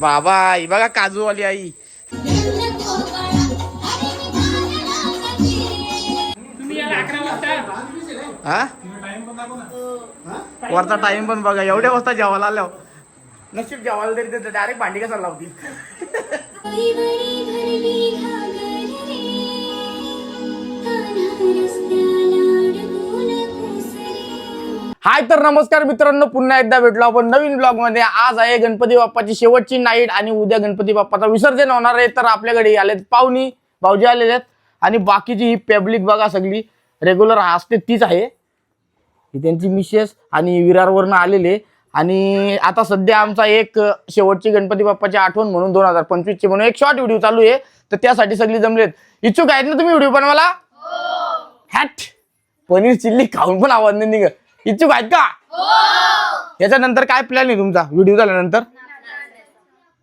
बाबा ही बघा काजूवाली आई. हा? वरचा टाइम पण बघा एवढ्या वाजता जेवायला आल्या नशीब जेवायला तरी डायरेक्ट भांडी कसा लावतील? हाय तर नमस्कार मित्रांनो पुन्हा एकदा भेटलो आपण नवीन ब्लॉगमध्ये आज आहे गणपती बाप्पाची शेवटची नाईट आणि उद्या गणपती बाप्पाचा विसर्जन होणार आहे. तर आपल्याकडे आलेत पाहुणी भाऊजी आलेले आहेत. आणि बाकीची ही पब्लिक बघा सगळी. रेग्युलर असते तीच आहे. ही त्यांची मिसेस आणि विरारवरनं आलेले. आणि आता सध्या आमचा एक शेवटची गणपती बाप्पाची आठवण म्हणून दोन हजार पंचवीसची म्हणून एक शॉर्ट व्हिडिओ चालू आहे. तर त्यासाठी सगळी जमलेत. इच्छुक आहेत ना तुम्ही व्हिडिओ बनवायला? हॅट पनीर चिल्ली खाऊन पण आवाज नाही निघ इच्छुक आहेत का? याच्यानंतर काय प्लॅन आहे तुमचा? व्हिडिओ झाल्यानंतर?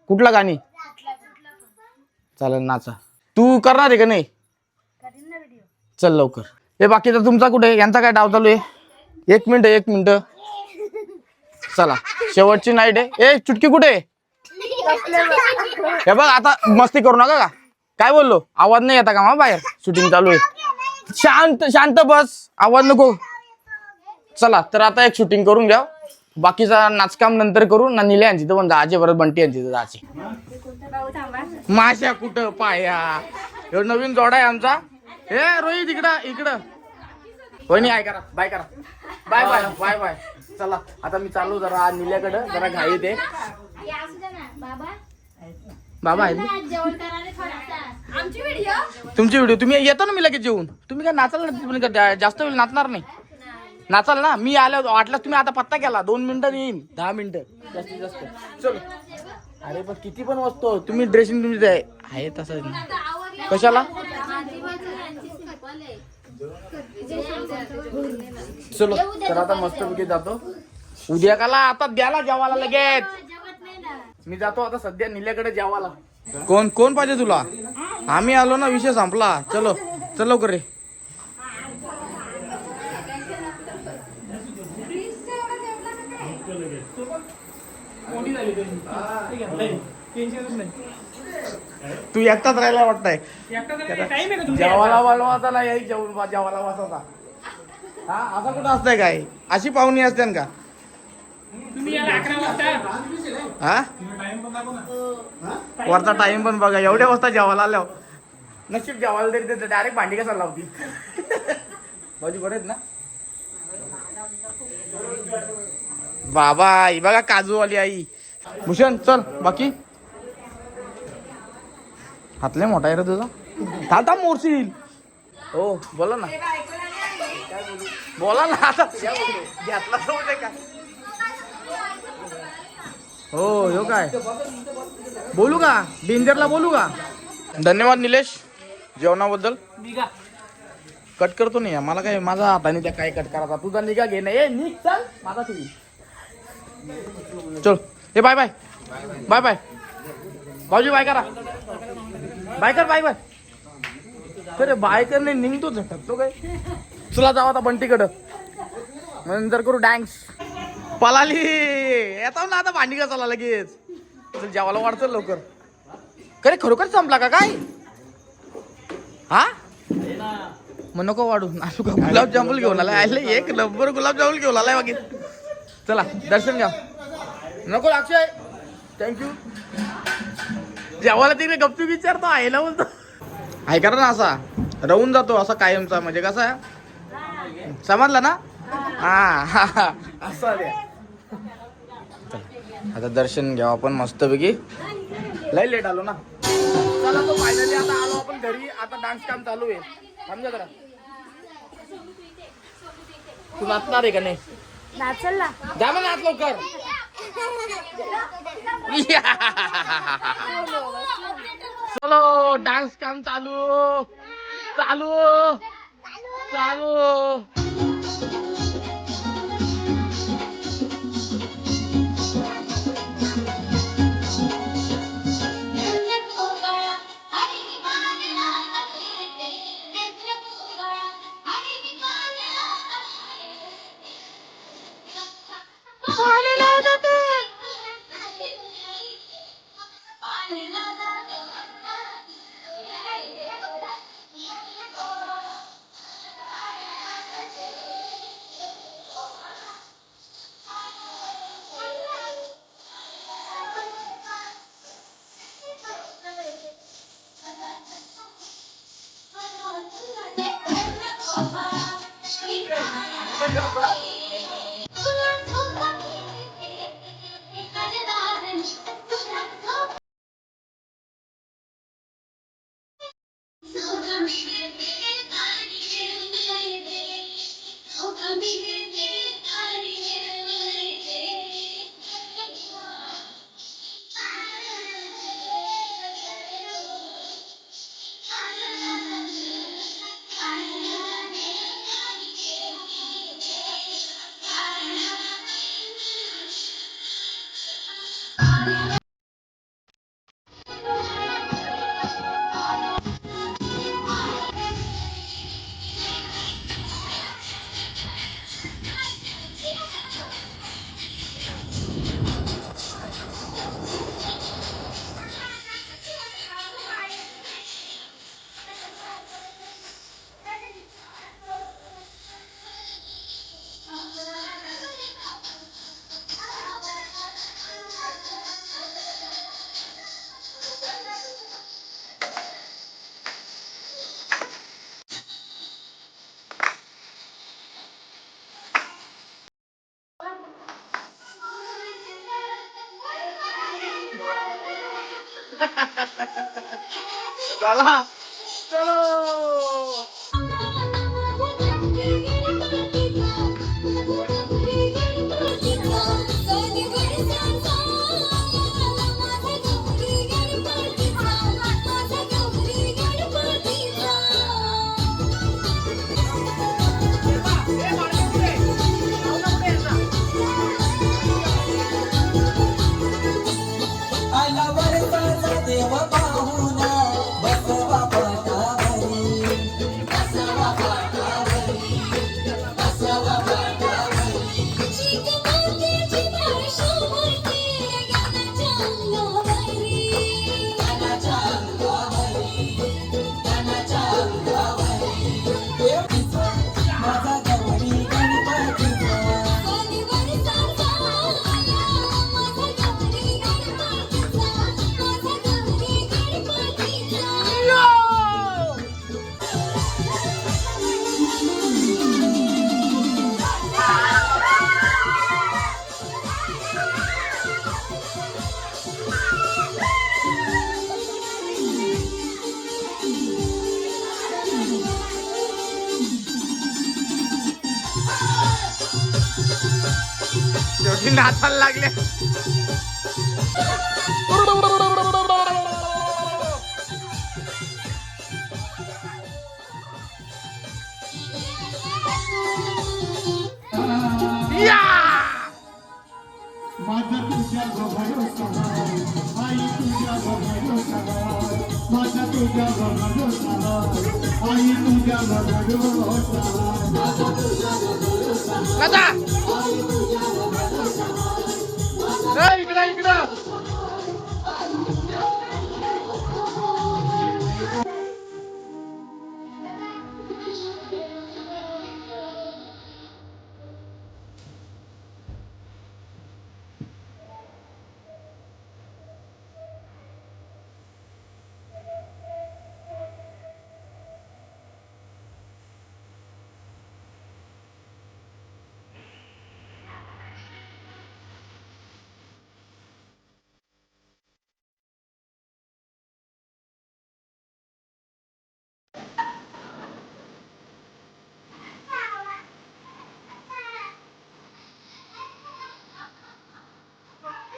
कुठला गाणी? चालेल नाचा. तू करणार आहे का नाही? चल लवकर. हे बाकीचा तुमचा कुठे? यांचा काय डाव चालू आहे? एक मिनिट एक मिनिट. चला. शेवटची नाईट आहे. ए चुटकी कुठे? हे बघ आता मस्ती करू नका का? काय बोललो? आवाज नाही येता का मग बाहेर? शूटिंग चालू आहे. शांत शांत बस. आवाज नको. चला तर आता एक शूटिंग करून घ्या. बाकीचा नाचकाम नंतर करू ना निले यांची तर म्हणजे पण जायचे परत बंटी यांची तर जायचे माश्या कुठं पाया? ह्यो नवीन जोडा आहे आमचा. हे रोहित इकडं इकडं. वहिनी आहे करा बाय करा. Bye bye bye bye. चला आता मी चालू जरा निल्याकडं जरा घाई ते बाबा आहेत आमची तुमची व्हिडिओ तुम्ही येतो ना मी लगेच जेवून तुम्ही काय नाचाल ना तुम्ही जास्त वेळ नाचणार नाही. नाचाल ना. मी आलो वाटलं तुम्ही आता पत्ता केला. दोन मिनिटं येईन. दहा मिनिटं. जास्तीत जास्त. चलो. अरे पण किती पण वस्तू तुम्ही ड्रेसिंग तुमची आहे आहे तसं. कशाला? चलो. तर आता मस्तपैकी जातो. उद्या काला आता द्याला जेवायला लगेच. मी जातो आता सध्या निल्याकडे जेवायला. कोण कोण पाहिजे तुला? आम्ही आलो ना विषय संपला. चलो. चल लवकर रे तू एकटाच राहिला वाटतंय. टाइम आहे का तुमच्या जेवायला वाढवाचा ना याही जेवण बा- जेवायला वाचवता. हा असं कुठं असतंय काय? अशी पाहुणी असते का? तुम्ही याला अकरा वाजता हा? वरचा टाइम पण बघा एवढ्या वाजता जेवायला आल्या नशीब जेवायला तरी ते डायरेक्ट भांडी कसा लावतील? भाजी बरे आहेत ना? बाबा ही बघा काजूवाली आई. भूषण चल बाकी? हातले मोठा आहे रे तुझा. थांब थांब मोरशील. हो बोला ना. बोला ना आता. घेतला का? हो हो काय? बोलू का? डेंजरला बोलू का? धन्यवाद निलेश. जेवणाबद्दल. कट करतो नाही मला काय माझा हाताने त्या काय कट करायचा? तुझा निघा घे नाही निघ चल. माझा ठेवी चल. ए बाय बाय. Bye bye. भाऊजी बाय करा. बाय कर बाय बाय. अरे बाय कर नाही निघतो झटकतो काय? चला जाऊ आता बंटीकडं. नंतर करू डॅन्स पलाली. येतो ना आता भांडी का चला लगेच. चल जेवायला वाढतो लवकर. खरे खरोखर संपला का काय? हा? मग नको वाढू. नाशू का गुलाबजामुन घेऊन आलाय? आले एक नंबर गुलाबजामुन घेऊन आलाय बाकी चला दर्शन घ्या. नको अक्षय थँक्यू जेवायला तिकडे गपचूप विचारतो आईला बोलतो. आहे ना असा राहून जातो असा कायमचा म्हणजे कसा समजला ना? हा हा, असं आता दर्शन घ्यावं आपण मस्तपैकी. लय लेट आलो ना. चला तो फायनली आता आलो आपण घरी. आता डान्स काम चालू आहे. समजा जरा. तू नाचणार आहे का नाही? नाचल जा मग नाच लवकर चलो डान्स काम चालू. चालू. चालू. चला चलो शेवटी नाचायला लागले या माझा तुझ्या भरोसा आई तुझ्या भरोसा माझा तुझ्या भरोसा आई तुझ्या भरोसा कदा ए, इकडं इकडं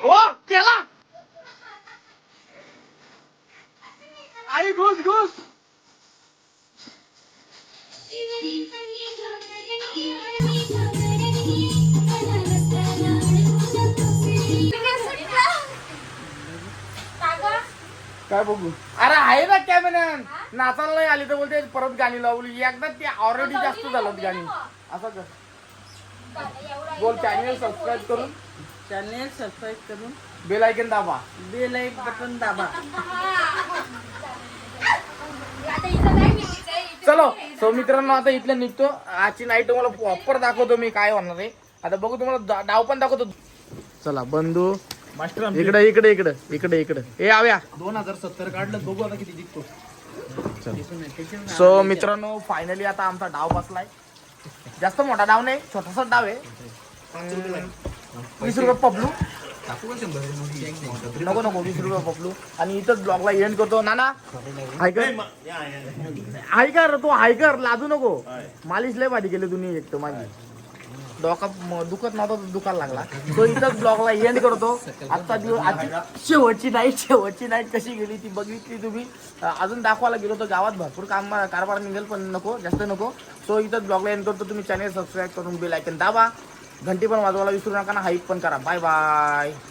ओ केला. आई घुस घुस. काय बघू? अरे आहे ना कॅमेरान नाचायला नाही आली तर बोलते परत गाणी लावली. एकदा ती ऑलरेडी जास्त झालं गाणी. असं कर. बोल चॅनल सबस्क्राईब करून. चॅनेल सबस्क्राईब करून बेल ऐकन दाबा. बेल एक बटन दाबा. चलो सो मित्रांनो आता इथलं निघतो. आजची नाईट तुम्हाला प्रॉपर दाखवतो मी काय होणार आहे. आता बघू तुम्हाला डाव पण दाखवतो. चला बंधू. मास्टर इकडे इकडे इकडे इकडे इकडे. ए आव्या. दोन हजार सत्तर काढलं बघू आता किती जिंकतो. सो मित्रांनो फायनली आता आमचा डाव बसलाय. जास्त मोठा डाव नाही छोटासा डाव आहे. वीस रुपये पपलू. नको नको वीस रुपये पपलू. आणि इथंच ब्लॉगला एंड करतो. नाना हायकर. हायकर तू हायकर लाजू नको. मालिश लय भारी केली तुम्ही एक तर माझी. डोका दुखत नव्हता तो दुखायला लागला. तो इथंच ब्लॉगला एंड करतो. आजचा दिवस आजची शेवटची नाईट शेवटची नाईट कशी गेली ती बघितली तुम्ही. अजून दाखवायला गेलो तर गावात भरपूर काम कारभार निघेल पण नको जास्त नको. सो इथंच ब्लॉगला एंड करतो. तुम्ही चॅनेल सबस्क्राईब करून बेल ऐकन दाबा. घंटी पण वाजवायला विसरू नका ना हाईक पण करा. Bye bye.